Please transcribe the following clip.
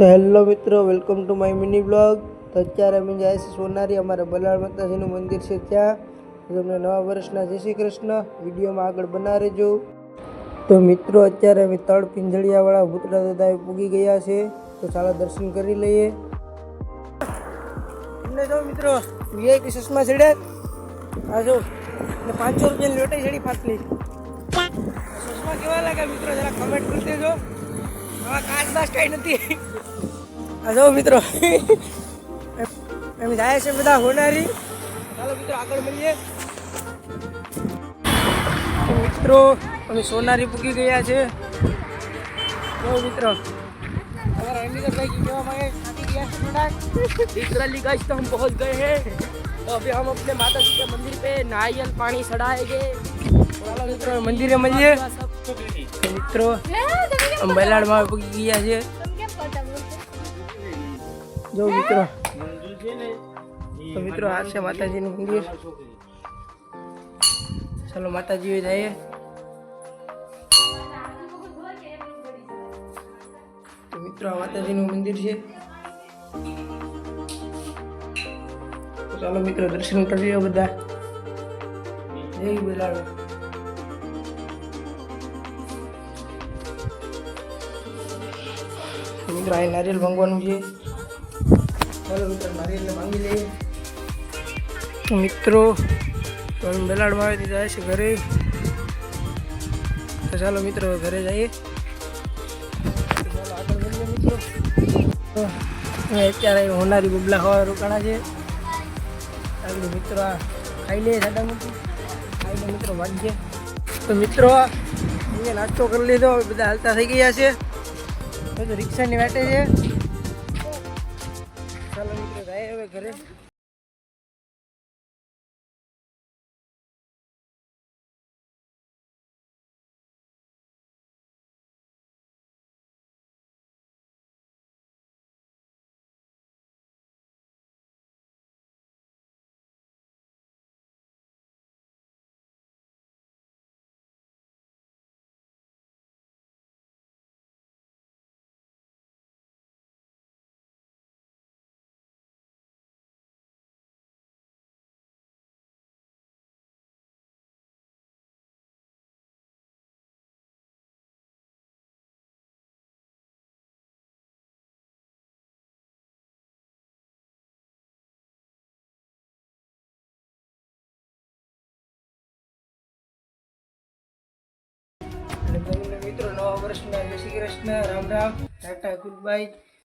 તો હેલો મિત્રો, welcome to my mini blog. તો અત્યારે અમે જાય છે સોનારી, અમારે બલાળ માતાજીનું મંદિર છે ત્યાં. તમને નવા વર્ષના જય શ્રી કૃષ્ણ. વિડીયોમાં આગળ બના રહેજો તો મિત્રો, અત્યારે અમે તળ પિંજળિયાવાળા ભૂતળા દાદાએ પૂગી ગયા છે. તો ચાલો દર્શન કરી લઈએ. તમને જો મિત્રો વીઆઈપી ચશ્મા ચડ્યા આ જો ને પાંચસો રૂપિયાની લોટાઈ ચડી ફાટલી. ચશ્મા કેવા લાગે મિત્રો, જરા કમેન્ટ કરી દેજો. આવા કાચ બાચ કઈ નથી આ જો મિત્રો એમ જાય છે બધા હોનારી ચાલો મિત્રો આગળ મળીએ તો મિત્રો અમે સોનારી પૂકી ગયા છે જો મિત્રો हमारा रंजीत भाई की केवा मांगे काटी गया है थोड़ा लिटरली गाइस तो हम पहुंच गए हैं तो अभी हम अपने माता जी के मंदिर पे नारियल पानी चढ़ाएंगे ચાલો મિત્રો મંદિરે બલાડમાં પૂકી ગયા છે. જો મિત્રો. તો મિત્રો આ છે માતાજીનું મંદિર. ચાલો માતાજી જઈએ. તો મિત્રો આ માતાજીનું મંદિર છે. ચાલો મિત્રો દર્શન કરીએ બધા. જય બલાડ મિત્રો અહીં નારિયેલ ભાંગવાનું છે ચાલો મિત્રો, નારિયેલને ભાંગી લઈએ. મિત્રો બેલાડમાં આવી જાય છે ઘરે. તો ચાલો મિત્રો ઘરે જઈએ. અત્યારે હોનારી બબલા ખાવા રોકાણા છે. આગળ મિત્રો, આ ખાઈ લઈએ સાડા મૂકી ખાઈને મિત્રો વાંચીએ તો મિત્રો અહીંયા નાસ્તો કરી લીધો. બધા હાલતા થઈ ગયા છે. તો રિક્ષાની વાટે છે. ચાલો મિત્રો જાય હવે ઘરે. તમને મિત્રો નવા વર્ષના જય Shri Krishna Ram Ram tata good bye.